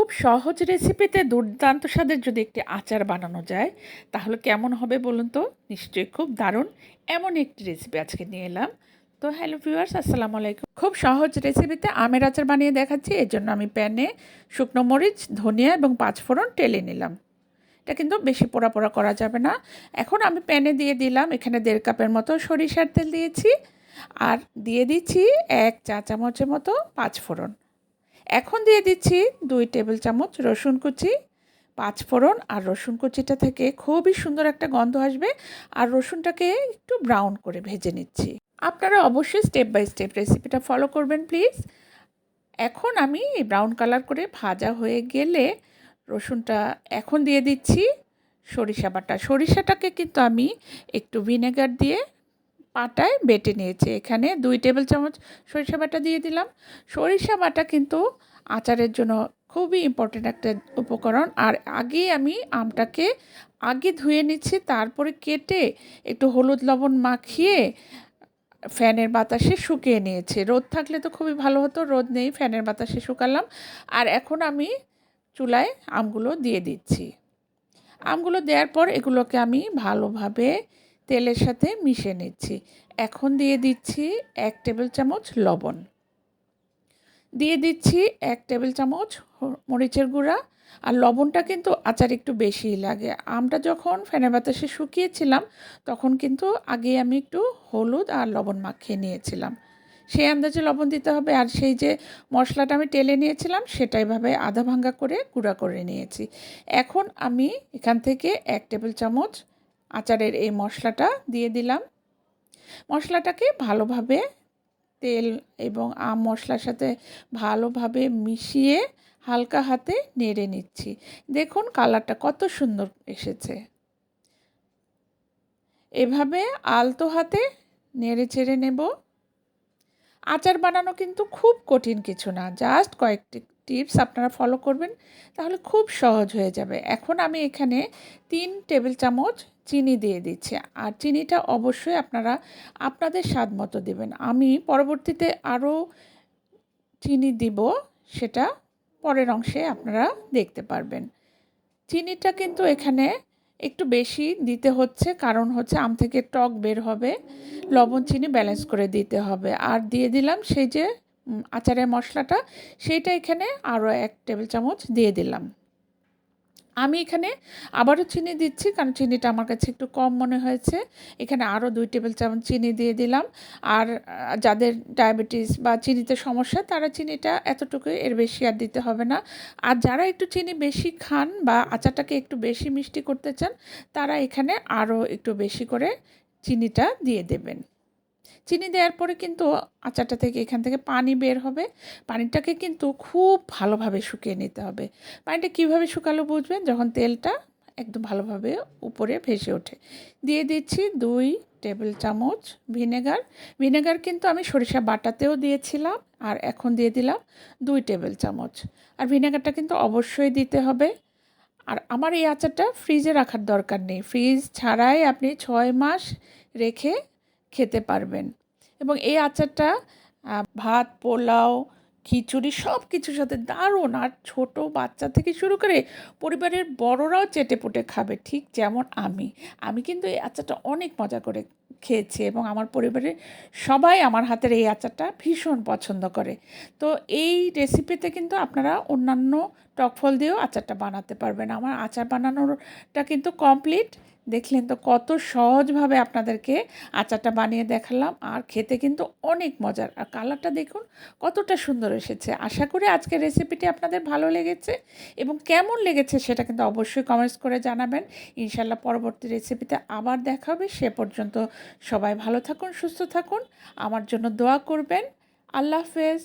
খুব সহজ রেসিপিতে দুর্দান্ত স্বাদের যদি একটি আচার বানানো যায়, তাহলে কেমন হবে বলুন তো? নিশ্চয়ই খুব দারুণ এমন একটি রেসিপি আজকে নিয়ে এলাম। তো হ্যালো ভিউয়ার্স আসসালামু আলাইকুম। খুব সহজ রেসিপিতে আমের আচার বানিয়ে দেখাচ্ছি, এর জন্য আমি প্যানে শুকনো মরিচ, ধনিয়া এবং পাঁচফোড়ন টেলে নিলাম। এটা কিন্তু বেশি পোড়া পোড়া করা যাবে না। এখন আমি প্যানে দিয়ে দিলাম, এখানে দেড় কাপের মতো সরিষার তেল দিয়েছি, আর দিয়ে দিচ্ছি এক চা চামচের মতো পাঁচফোড়ন। এখন দিয়ে দিচ্ছি দুই টেবিল চামচ রসুন কুচি, পাঁচ ফোড়ন আর রসুন কুচিটা থেকে খুবই সুন্দর একটা গন্ধ আসবে। আর রসুনটাকে একটু ব্রাউন করে ভেজে নিচ্ছি। আপনারা অবশ্যই স্টেপ বাই স্টেপ রেসিপিটা ফলো করবেন প্লিজ। এখন আমি ব্রাউন কালার করে ভাজা হয়ে গেলে রসুনটা এখন দিয়ে দিচ্ছি। সরিষা বাটা, সরিষাটাকে কিন্তু আমি একটু ভিনেগার দিয়ে পাটায় বেটে নিয়েছি। এখানে দুই টেবিল চামচ সরিষা বাটা দিয়ে দিলাম। সরিষা বাটা কিন্তু আচারের জন্য খুবই ইম্পর্টেন্ট একটা উপকরণ। আর আগেই আমি আমটাকে আগে ধুয়ে নিচ্ছি, তারপরে কেটে একটু হলুদ লবণ মাখিয়ে ফ্যানের বাতাসে শুকিয়ে নিয়েছি। রোদ থাকলে তো খুবই ভালো হতো, রোদ নেই, ফ্যানের বাতাসে শুকালাম। আর এখন আমি চুলায় আমগুলো দিয়ে দিচ্ছি। আমগুলো দেওয়ার পর এগুলোকে আমি ভালোভাবে তেলের সাথে মিশিয়ে নিচ্ছি। এখন দিয়ে দিচ্ছি এক টেবিল চামচ লবণ। দিয়ে দিচ্ছি এক টেবিল চামচ মরিচের গুঁড়া। আর লবণটা কিন্তু আচার একটু বেশিই লাগে। আমটা যখন ফ্যানের বাতাসে শুকিয়েছিলাম, তখন কিন্তু আগে আমি একটু হলুদ আর লবণ মাখিয়ে নিয়েছিলাম। সেই আন্দাজে লবণ দিতে হবে। আর সেই যে মশলাটা আমি টেলে নিয়েছিলাম সেটাইভাবে আধা ভাঙ্গা করে গুঁড়া করে নিয়েছি। এখন আমি এখান থেকে এক টেবিল চামচ আচারের এই মশলাটা দিয়ে দিলাম। মশলাটাকে ভালোভাবে তেল এবং আম মশলার সাথে ভালোভাবে মিশিয়ে হালকা হাতে নেড়ে নিচ্ছি। দেখুন কালারটা কত সুন্দর এসেছে। এভাবে আলতো হাতে নেড়ে চেড়ে নেব। আচার বানানো কিন্তু খুব কঠিন কিছু না, জাস্ট কয়েকটি টিপস আপনারা ফলো করবেন, তাহলে খুব সহজ হয়ে যাবে। এখন আমি এখানে তিন টেবিল চামচ চিনি দিয়ে দিচ্ছি। আর চিনিটা অবশ্যই আপনারা আপনাদের স্বাদ মতো দেবেন। আমি পরবর্তীতে আরও চিনি দিব, সেটা পরের অংশে আপনারা দেখতে পারবেন। চিনিটা কিন্তু এখানে একটু বেশি দিতে হচ্ছে, কারণ হচ্ছে আম থেকে টক বের হবে। লবণ, চিনি ব্যালেন্স করে দিতে হবে। আর দিয়ে দিলাম সেই যে আচারের মশলাটা, সেইটা এখানে আরও এক টেবিল চামচ দিয়ে দিলাম। আমি এখানে আবারও চিনি দিচ্ছি, কারণ চিনিটা আমার কাছে একটু কম মনে হয়েছে। এখানে আরও দুই টেবিল চামচ চিনি দিয়ে দিলাম। আর যাদের ডায়াবেটিস বা চিনিতে সমস্যা, তারা চিনিটা এতটুকু এর বেশি আর দিতে হবে না। আর যারা একটু চিনি বেশি খান বা আচারটাকে একটু বেশি মিষ্টি করতে চান, তারা এখানে আরও একটু বেশি করে চিনিটা দিয়ে দেবেন। চিনি দেওয়ার পরে কিন্তু আচারটা থেকে এখান থেকে পানি বের হবে। পানিটাকে কিন্তু খুব ভালোভাবে শুকিয়ে নিতে হবে। পানিটা কীভাবে শুকালো বুঝবেন? যখন তেলটা একদম ভালোভাবে উপরে ভেসে ওঠে। দিয়ে দিচ্ছি দুই টেবিল চামচ ভিনেগার। ভিনেগার কিন্তু আমি সরিষা বাটাতেও দিয়েছিলাম আর এখন দিয়ে দিলাম দুই টেবিল চামচ। আর ভিনেগারটা কিন্তু অবশ্যই দিতে হবে। আর আমার এই আচারটা ফ্রিজে রাখার দরকার নেই। ফ্রিজ ছাড়াই আপনি ছয় মাস রেখে খেতে পারবেন। এবং এই আচারটা ভাত, পোলাও, খিচুড়ি সব কিছুর সাথে দারুণ। আর ছোট বাচ্চা থেকে শুরু করে পরিবারের বড়রাও চেটে পুটে খাবে, ঠিক যেমন আমি। আমি কিন্তু এই আচারটা অনেক মজা করে খেয়েছি এবং আমার পরিবারের সবাই আমার হাতের এই আচারটা ভীষণ পছন্দ করে। তো এই রেসিপিতে কিন্তু আপনারা অন্যান্য টক ফল দিয়েও আচারটা বানাতে পারবেন। আমার আচার বানানোরটা কিন্তু কমপ্লিট। দেখলেন তো কত সহজভাবে আপনাদেরকে আচারটা বানিয়ে দেখালাম। আর খেতে কিন্তু অনেক মজার। আর কালারটা দেখুন, কতটা সুন্দর এসেছে। আশা করি আজকের রেসিপিটি আপনাদের ভালো লেগেছে এবং কেমন লেগেছে সেটা কিন্তু অবশ্যই কমেন্টস করে জানাবেন। ইনশাল্লাহ পরবর্তী রেসিপিতে আবার দেখা হবে। সে পর্যন্ত সবাই ভালো থাকুন, সুস্থ থাকুন। আমার জন্য দোয়া করবেন। আল্লাহ হাফেজ।